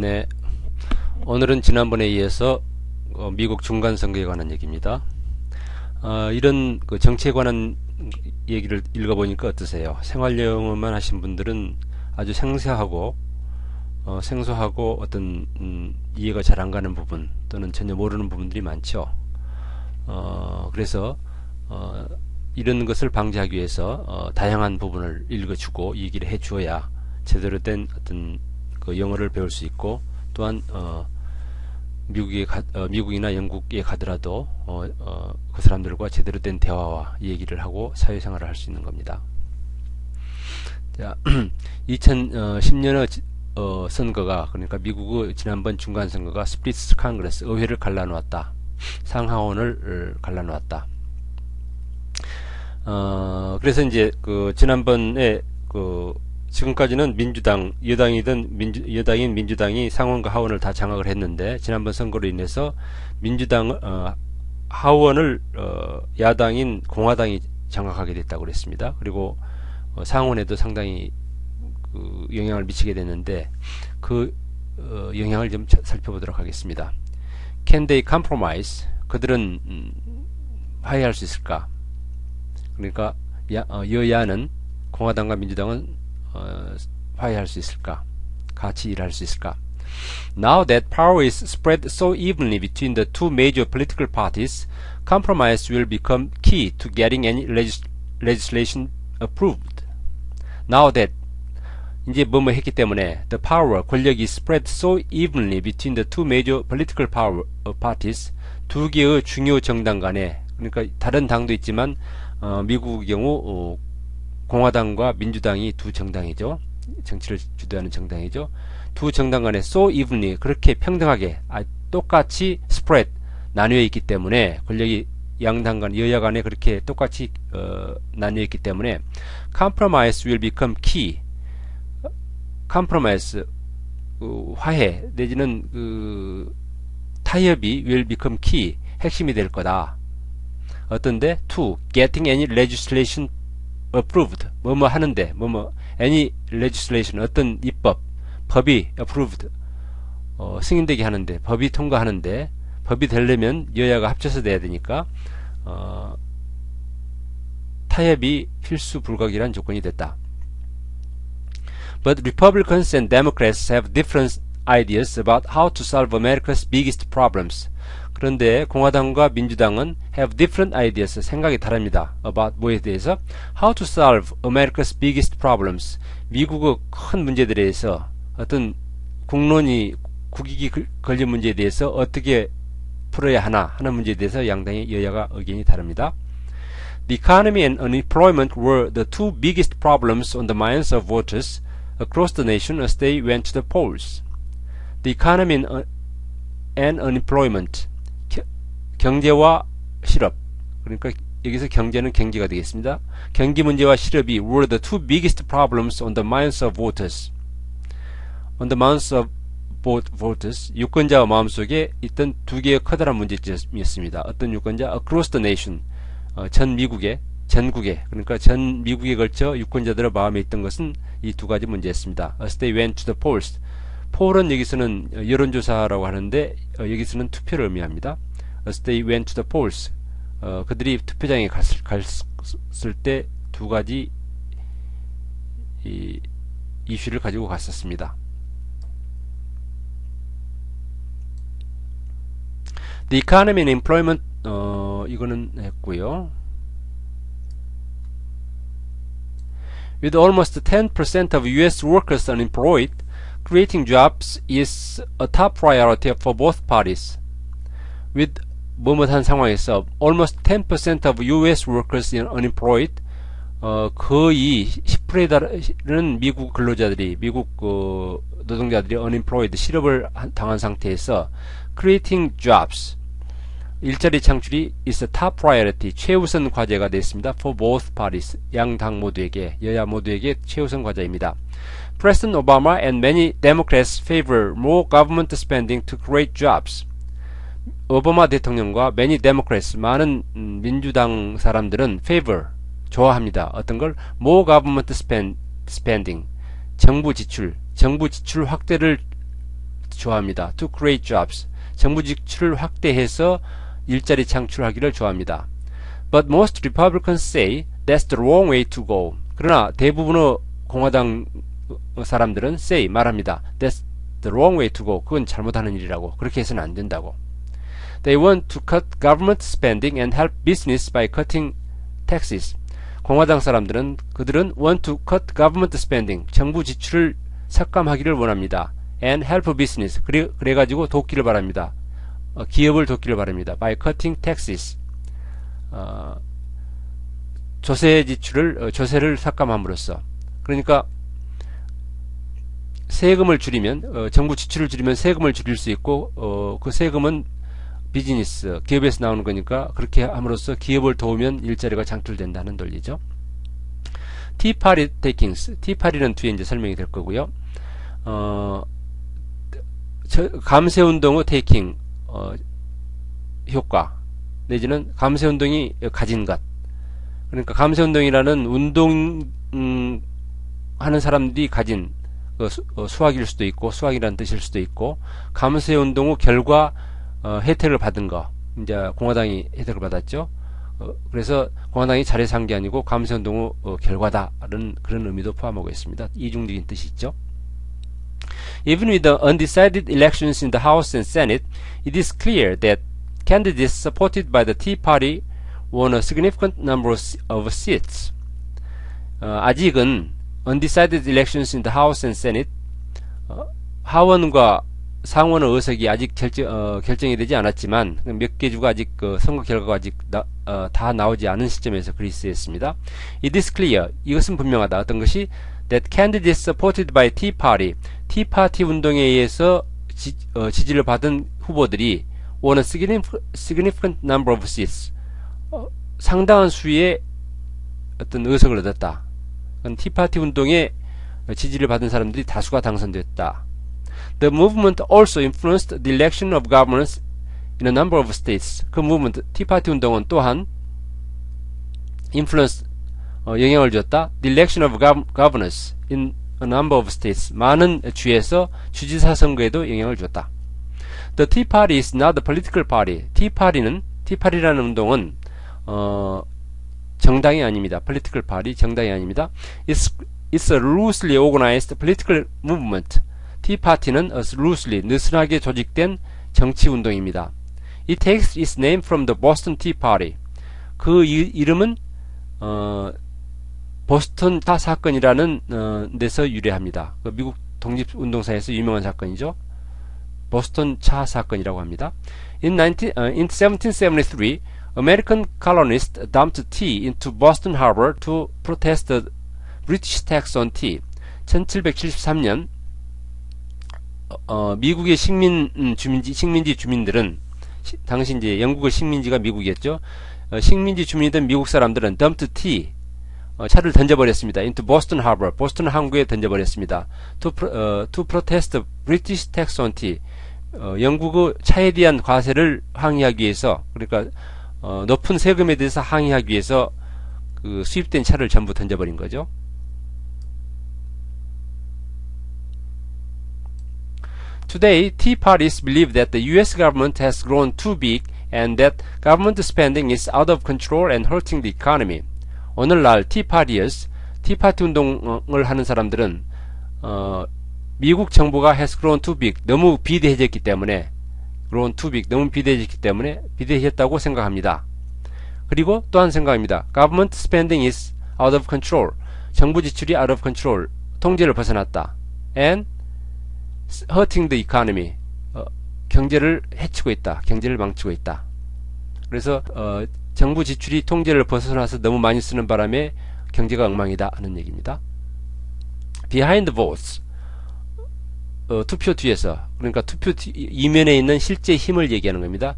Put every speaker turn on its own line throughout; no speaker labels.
네. 오늘은 지난번에 이어서 어, 미국 중간 선거에 관한 얘기입니다. 어, 이런 그 정치에 관한 얘기를 읽어보니까 어떠세요? 생활 영어만 하신 분들은 아주 생소하고 어, 생소하고 어떤 음, 이해가 잘 안 가는 부분 또는 전혀 모르는 부분들이 많죠. 어, 그래서 어, 이런 것을 방지하기 위해서 어, 다양한 부분을 읽어주고 얘기를 해주어야 제대로 된 어떤 그 영어를 배울 수 있고 또한 어, 미국에 가, 어, 미국이나 영국에 가더라도 어, 어, 그 사람들과 제대로 된 대화와 얘기를 하고 사회생활을 할 수 있는 겁니다. 자, 2010년의 어, 선거가 그러니까 미국의 지난번 중간 선거가 스플리트 컨그레스 의회를 갈라놓았다. 상하원을 갈라놓았다. 어, 그래서 이제 그 지난번에 그 지금까지는 민주당 여당이든 민주, 여당인 민주당이 상원과 하원을 다 장악을 했는데 지난번 선거로 인해서 민주당 어, 하원을 어, 야당인 공화당이 장악하게 됐다고 그랬습니다. 그리고 어, 상원에도 상당히 그 영향을 미치게 됐는데 그 어, 영향을 좀 살펴보도록 하겠습니다. Can they compromise? 그들은 음, 화해할 수 있을까? 그러니까 야, 어, 여야는 공화당과 민주당은 어, 화해할 수 있을까? 같이 일할 수 있을까? Now that power is spread so evenly between the two major political parties, compromise will become key to getting any legis legislation approved. Now that 이제 뭐뭐 했기 때문에 the power 권력이 spread so evenly between the two major political power parties 두 개의 중요 정당 간에 그러니까 다른 당도 있지만 어, 미국의 경우 어, 공화당과 민주당이 두 정당이죠. 정치를 주도하는 정당이죠. 두 정당 간에 so evenly 그렇게 평등하게 아, 똑같이 spread 나뉘어 있기 때문에 권력이 양당 간 여야 간에 그렇게 똑같이 어, 나뉘어 있기 때문에 compromise will become key. compromise 그 화해 내지는 그 타협이 will become key 핵심이 될 거다. 어떤데? to getting any legislation approved 뭐뭐 하는데 뭐뭐 any legislation 어떤 입법 법이 approved 어, 승인되게 하는데 법이 통과하는데 법이 되려면 여야가 합쳐서 돼야 되니까 어, 타협이 필수 불가결한 조건이 됐다. But Republicans and Democrats have different ideas about how to solve America's biggest problems. 그런데 공화당과 민주당은 have different ideas 생각이 다릅니다. about 뭐에 대해서 how to solve America's biggest problems 미국의 큰 문제들에 대해서 어떤 국론이 국익이 걸린 문제에 대해서 어떻게 풀어야 하나 하는 문제에 대해서 양당의 여야가 의견이 다릅니다. The economy and unemployment were the two biggest problems on the minds of voters across the nation as they went to the polls. The economy and unemployment 경제와 실업 그러니까 여기서 경제는 경기가 되겠습니다. 경기 문제와 실업이 were the two biggest problems on the minds of voters. on the minds of voters 유권자의 마음속에 있던 두 개의 커다란 문제점이었습니다. 어떤 유권자 across the nation 어, 전 미국의 전국에 그러니까 전 미국에 걸쳐 유권자들의 마음에 있던 것은 이 두 가지 문제였습니다. As they went to the polls. 폴은 여기서는 여론조사라고 하는데 어, 여기서는 투표를 의미합니다. As they went to the polls. 어, 그들이 투표장에 갔을, 갔을 때 두 가지 이, 이슈를 가지고 갔었습니다. The economy and employment 어, 이거는 했고요. With almost 10% of US workers unemployed, creating jobs is a top priority for both parties. With 뭐뭐한 상황에서 almost 10% of US workers unemployed 어, 거의 10%에 달하는 미국 근로자들이 미국 그 노동자들이 unemployed 실업을 당한 상태에서 creating jobs 일자리 창출이 is a top priority 최우선 과제가 됐습니다. for both parties 양당 모두에게 여야 모두에게 최우선 과제입니다. President Obama and many Democrats favor more government spending to create jobs. 오바마 대통령과 many Democrats 많은 민주당 사람들은 favor 좋아합니다. 어떤 걸 more government spend, spending 정부 지출 정부 지출 확대를 좋아합니다. To create jobs. 정부 지출을 확대해서 일자리 창출하기를 좋아합니다. But most Republicans say that's the wrong way to go. 그러나 대부분의 공화당 사람들은 say 말합니다. That's the wrong way to go. 그건 잘못하는 일이라고. 그렇게 해서는 안 된다고. They want to cut government spending and help business by cutting taxes. 공화당 사람들은 그들은 want to cut government spending. 정부 지출을 삭감하기를 원합니다. and help business. 그래, 그래가지고 돕기를 바랍니다. 어, 기업을 돕기를 바랍니다. by cutting taxes. 어, 조세 지출을, 어, 조세를 삭감함으로써. 그러니까 세금을 줄이면 어, 정부 지출을 줄이면 세금을 줄일 수 있고 어, 그 세금은 비즈니스 기업에서 나오는 거니까 그렇게 함으로써 기업을 도우면 일자리가 창출된다는 논리죠. 티파리 테이킹스 티파리는 뒤에 이제 설명이 될 거고요. 어, 감세 운동의 테이킹 어, 효과 내지는 감세 운동이 가진 것 그러니까 감세 운동이라는 운동 음, 하는 사람들이 가진 그 수, 어, 수학일 수도 있고 수학이라는 뜻일 수도 있고 감세 운동 후 결과 어, 혜택을 받은 거 이제 공화당이 혜택을 받았죠. 어, 그래서 공화당이 잘해서 한 게 아니고 감세 운동 후 어, 결과다라는 그런 의미도 포함하고 있습니다. 이중적인 뜻이 있죠. Even with the undecided elections in the House and Senate, it is clear that candidates supported by the Tea Party won a significant number of seats. 어, 아직은 undecided elections in the House and Senate 어, 하원과 상원의 의석이 아직 결정, 어, 결정이 되지 않았지만 몇 개 주가 아직 그 선거 결과가 아직 나, 어, 다 나오지 않은 시점에서 그리스했습니다. It is clear 이것은 분명하다. 어떤 것이 that candidates supported by Tea Party Tea Party 운동에 의해서 지, 어, 지지를 받은 후보들이 won a significant number of seats 어, 상당한 수의 어떤 의석을 얻었다. 티파티 운동에 지지를 받은 사람들이 다수가 당선됐다. The movement also influenced the election of governors in a number of states. 그 무브먼트, 티파티 운동은 또한 influence, 어, 영향을 줬다. The election of governors in a number of states. 많은 주에서 주지사 선거에도 영향을 줬다. The Tea Party is not a political party. Tea Party라는 운동은, 어, 정당이 아닙니다. political party 정당이 아닙니다. It's, it's a loosely organized political movement. Party는 a loosely 느슨하게 조직된 정치 운동입니다. It takes its name from the Boston Tea Party. 그 이, 이름은 어, 보스턴 차 사건이라는 어, 데서 유래합니다. 그 미국 독립운동사에서 유명한 사건이죠. 보스턴 차 사건이라고 합니다. In, 19, uh, in 1773, American colonists dumped tea into Boston Harbor to protest the British tax on tea. 1773년 어, 미국의 식민 음, 주민지 식민지 주민들은 시, 당시 이제 영국의 식민지가 미국이었죠. 어, 식민지 주민이던 미국 사람들은 dumped tea 어, 차를 던져버렸습니다. into Boston Harbor, 보스턴 항구에 던져버렸습니다. to, 어, to protest British tax on tea. 어, 영국의 차에 대한 과세를 항의하기 위해서 그러니까 어, 높은 세금에 대해서 항의하기 위해서 그 수입된 차를 전부 던져버린 거죠. Today, Tea Parties believe that the U.S. government has grown too big and that government spending is out of control and hurting the economy. 오늘날 Parties, 티파티 운동을 하는 사람들은 어, 미국 정부가 has grown too big, 너무 비대해졌기 때문에 grown too big, 너무 비대해졌기 때문에 비대해졌다고 생각합니다. 그리고 또한 생각합니다. Government spending is out of control. 정부 지출이 out of control. 통제를 벗어났다. And hurting the economy. 어, 경제를 해치고 있다. 경제를 망치고 있다. 그래서 어, 정부 지출이 통제를 벗어나서 너무 많이 쓰는 바람에 경제가 엉망이다 하는 얘기입니다. Behind votes. 어, 투표 뒤에서 그러니까 투표 뒤, 이면에 있는 실제 힘을 얘기하는 겁니다.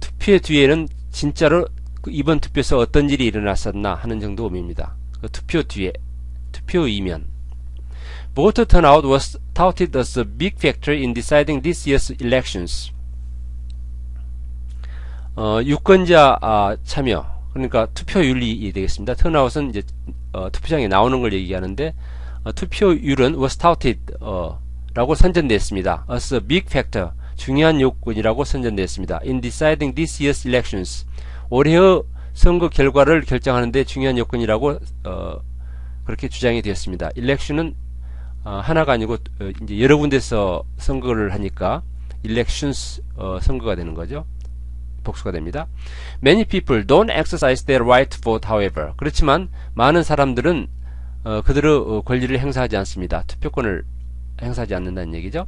투표 뒤에는 진짜로 그 이번 투표에서 어떤 일이 일어났었나 하는 정도 의미입니다. 그 투표 뒤에 투표 이면 Voter turnout was touted as a big factor in deciding this year's elections. 어, 유권자 아, 참여 그러니까 투표율이 되겠습니다. 턴아웃은 이제 어, 투표장에 나오는 걸 얘기하는데 어, 투표율은 was touted 어, 라고 선전됐습니다. as a big factor 중요한 요건이라고 선전됐습니다. in deciding this year's elections 올해의 선거 결과를 결정하는데 중요한 요건이라고 어, 그렇게 주장이 되었습니다. election은 어, 하나가 아니고 어, 이제 여러 군데서 선거를 하니까 elections 어, 선거가 되는 거죠. 복수가 됩니다. Many people don't exercise their right to vote, however. 그렇지만 많은 사람들은 어, 그들의 어, 권리를 행사하지 않습니다. 투표권을 행사하지 않는다는 얘기죠.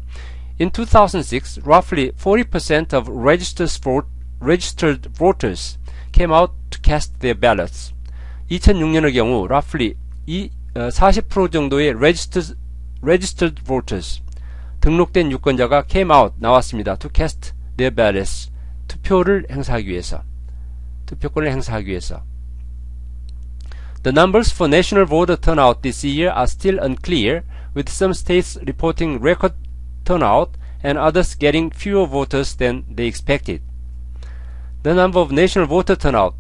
In 2006, roughly 40% of registered, vote, registered voters came out to cast their ballots. 2006년의 경우 roughly 이, 어, 40% 정도의 registered, registered voters 등록된 유권자가 came out 나왔습니다. to cast their ballots 투표를 행사하기 위해서 투표권을 행사하기 위해서 The numbers for national voter turnout this year are still unclear, with some states reporting record turnout and others getting fewer voters than they expected. The number of national voter turnout,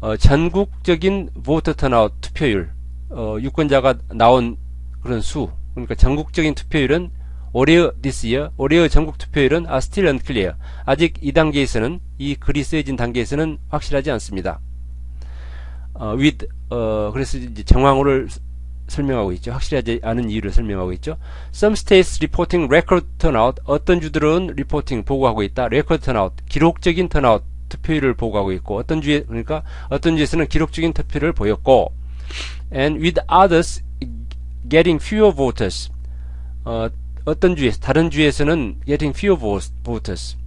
어, 전국적인 voter turnout 투표율, 어, 유권자가 나온 그런 수, 그러니까 전국적인 투표율은 올해의 this year, 올해의 전국 투표율은 are still unclear. 아직 이 단계에서는 이 글이 쓰여진 단계에서는 확실하지 않습니다. 어, with 어, 그래서 이제 정황호를 설명하고 있죠. 확실하지 않은 이유를 설명하고 있죠. Some states reporting record turnout. 어떤 주들은 reporting 보고하고 있다. record turnout. 기록적인 turnout 투표율을 보고하고 있고 어떤 주에 그러니까 어떤 주에서는 기록적인 투표를 보였고 and with others getting fewer voters. 어, 어떤 주에서 다른 주에서는 getting fewer voters.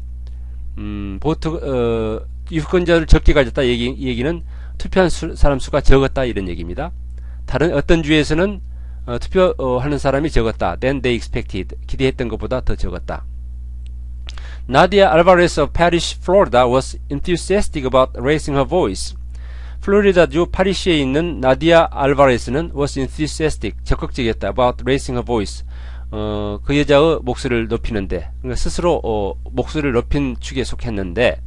음, 보트 어, 유권자를 적게 가졌다 얘기, 얘기는 투표한 수, 사람 수가 적었다 이런 얘기입니다. 다른 어떤 주에서는 어, 투표하는 사람이 적었다. than they expected. 기대했던 것보다 더 적었다. Nadia Alvarez of Parrish, Florida was enthusiastic about raising her voice. 플로리다주 파리시에 있는 나디아 알바레스는 was enthusiastic, 적극적이었다 about raising her voice. 어, 그 여자의 목소리를 높이는데 그러니까 스스로 어, 목소리를 높인 축에 속했는데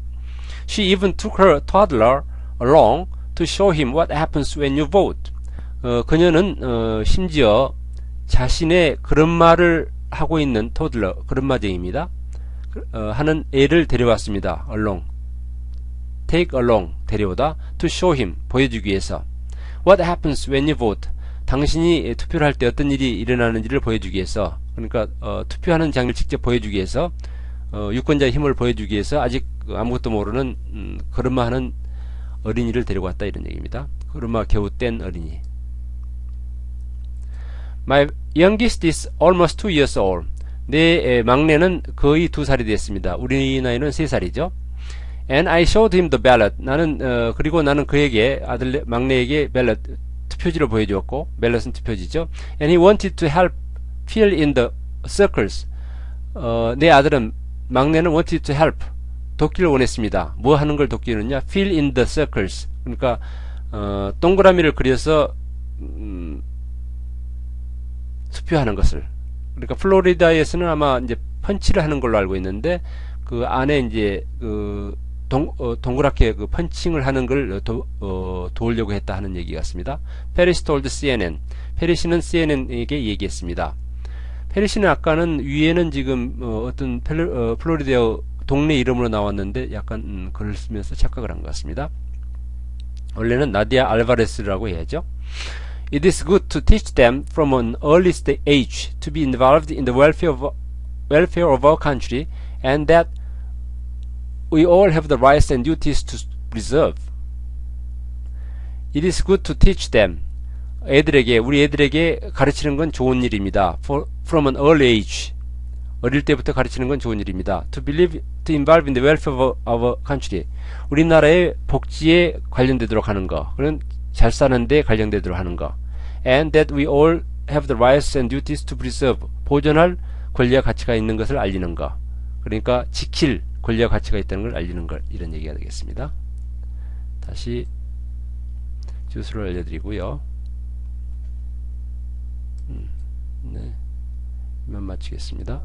she even took her toddler along to show him what happens when you vote. 어, 그녀는 어, 심지어 자신의 그런 말을 하고 있는 토들러 그런 마쟁입니다. 어, 하는 애를 데려왔습니다. along. Take along 데려오다 to show him 보여주기 위해서 what happens when you vote 당신이 투표를 할 때 어떤 일이 일어나는지를 보여주기 위해서 그러니까 어, 투표하는 장면을 직접 보여주기 위해서 어, 유권자의 힘을 보여주기 위해서 아직 아무것도 모르는 음, 걸음마하는 어린이를 데리고 왔다 이런 얘기입니다. 걸음마 겨우 뗀 어린이. My youngest is almost two years old. 내 막내는 거의 두 살이 됐습니다. 우리 나이는 세 살이죠. And I showed him the ballot. 나는 어, 그리고 나는 그에게 아들 막내에게 ballot 투표지를 보여주었고 멜럿은 투표지죠. And he wanted to help fill in the circles. 어, 내 아들은 막내는 wanted to help 돕기를 원했습니다. 뭐 하는 걸 돕기는요? fill in the circles. 그러니까 어, 동그라미를 그려서 음, 투표하는 것을. 그러니까 플로리다에서는 아마 이제 펀치를 하는 걸로 알고 있는데 그 안에 이제 그 동, 어, 동그랗게 그 펀칭을 하는 걸 도, 어, 도우려고 했다 하는 얘기 같습니다. 페리시 톨드 CNN. 페리시는 CNN에게 얘기했습니다. 페리시는 아까는 위에는 지금 어, 떤 어, 플로리다 동네 이름으로 나왔는데 약간 음, 글을 쓰면서 착각을 한 것 같습니다. 원래는 나디아 알바레스라고 해야죠. It is good to teach them from an early age to be involved in the welfare of, welfare of our country and that we all have the rights and duties to preserve. It is good to teach them. 애들에게 우리 애들에게 가르치는 건 좋은 일입니다. For, from an early age. 어릴 때부터 가르치는 건 좋은 일입니다. To believe, to involve in the welfare of our country. 우리나라의 복지에 관련되도록 하는 거. 그런 잘 사는데 관련되도록 하는 거. And that we all have the rights and duties to preserve. 보존할 권리와 가치가 있는 것을 알리는 거. 그러니까 지킬 권리와 가치가 있다는 걸 알리는 걸 이런 얘기가 되겠습니다. 다시 주소를 알려드리고요. 음, 네, 이만 마치겠습니다.